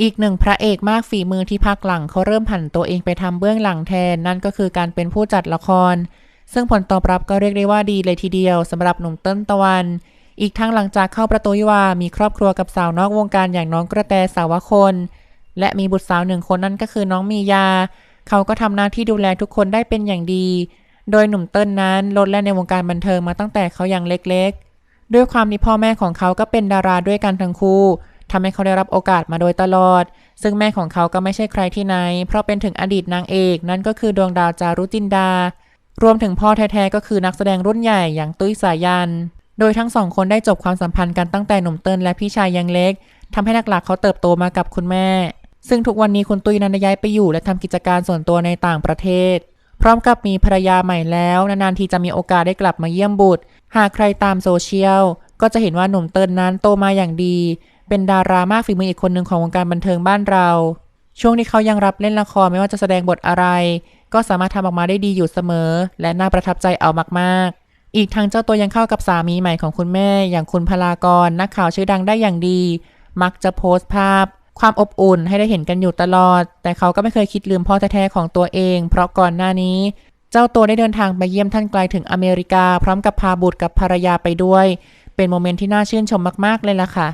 อีกหนึ่งพระเอกมากฝีมือที่ภาคหลังเขาเริ่มผันตัวเองไปทำเบื้องหลังแทน นั่นก็คือการเป็นผู้จัดละคร ซึ่งผลตอบรับก็เรียกได้ว่าดีเลยทีเดียวสำหรับหนุ่มเต้นตะวัน อีกทั้งหลังจากเข้าประตูวิวา มีครอบครัวกับสาวนอกวงการอย่างน้องกระแตสาวคน และมีบุตรสาวหนึ่งคนนั่นก็คือน้องมียา เขาก็ทำหน้าที่ดูแลทุกคนได้เป็นอย่างดี โดยหนุ่มเติ้ลนั้นลดแล่นในวงการบันเทิงมาตั้งแต่เขายังเล็กๆ ด้วยความที่พ่อแม่ของเขาก็เป็นดาราด้วยกันทั้งคู่ ทำให้เขาได้รับโอกาสมาโดยตลอด ซึ่งแม่ของเขาก็ไม่ใช่ใครที่ไหน เพราะเป็นถึงอดีตนางเอกนั่นก็คือดวงดาวจารุจินดา รวมถึงพ่อแท้ๆก็คือนักแสดงรุ่นใหญ่อย่างตุ้ยสายัน โดยทั้งสองคนได้จบความสัมพันธ์กันตั้งแต่หนุ่มเติ้ลและพี่ชายยังเล็กทำให้นักหลักเขาเติบโตมากับคุณแม่ ซึ่งทุกวันนี้คุณตุ้ยนั้นย้ายไปอยู่และทำกิจการส่วนตัวในต่างประเทศ พร้อมกับมีภรรยาใหม่แล้วนานๆทีจะมีโอกาสได้กลับมาเยี่ยมบุตร หากใครตามโซเชียลก็จะเห็นว่าหนุ่มเติ้ลนั้นโตมาอย่างดี เป็นดารามากฝีมืออีกคนหนึ่งของวงการบันเทิงบ้านเรา ช่วงที่เขายังรับเล่นละครไม่ว่าจะแสดงบทอะไร ก็สามารถทำออกมาได้ดีอยู่เสมอ และน่าประทับใจเอามากๆอีกทั้งเจ้าตัวยังเข้ากับสามีใหม่ของคุณแม่ อย่างคุณพลากร นักข่าวชื่อดังได้อย่างดี มักจะโพสต์ภาพ ความอบอุ่นให้ได้เห็นกันอยู่ตลอด แต่เขาก็ไม่เคยคิดลืมพ่อแท้ๆของตัวเอง เพราะก่อนหน้านี้ เจ้าตัวได้เดินทางไปเยี่ยมท่านไกลถึงอเมริกา พร้อมกับพาบุตรกับภรรยาไปด้วย เป็นโมเมนต์ที่น่าชื่นชมมากๆเลยล่ะค่ะ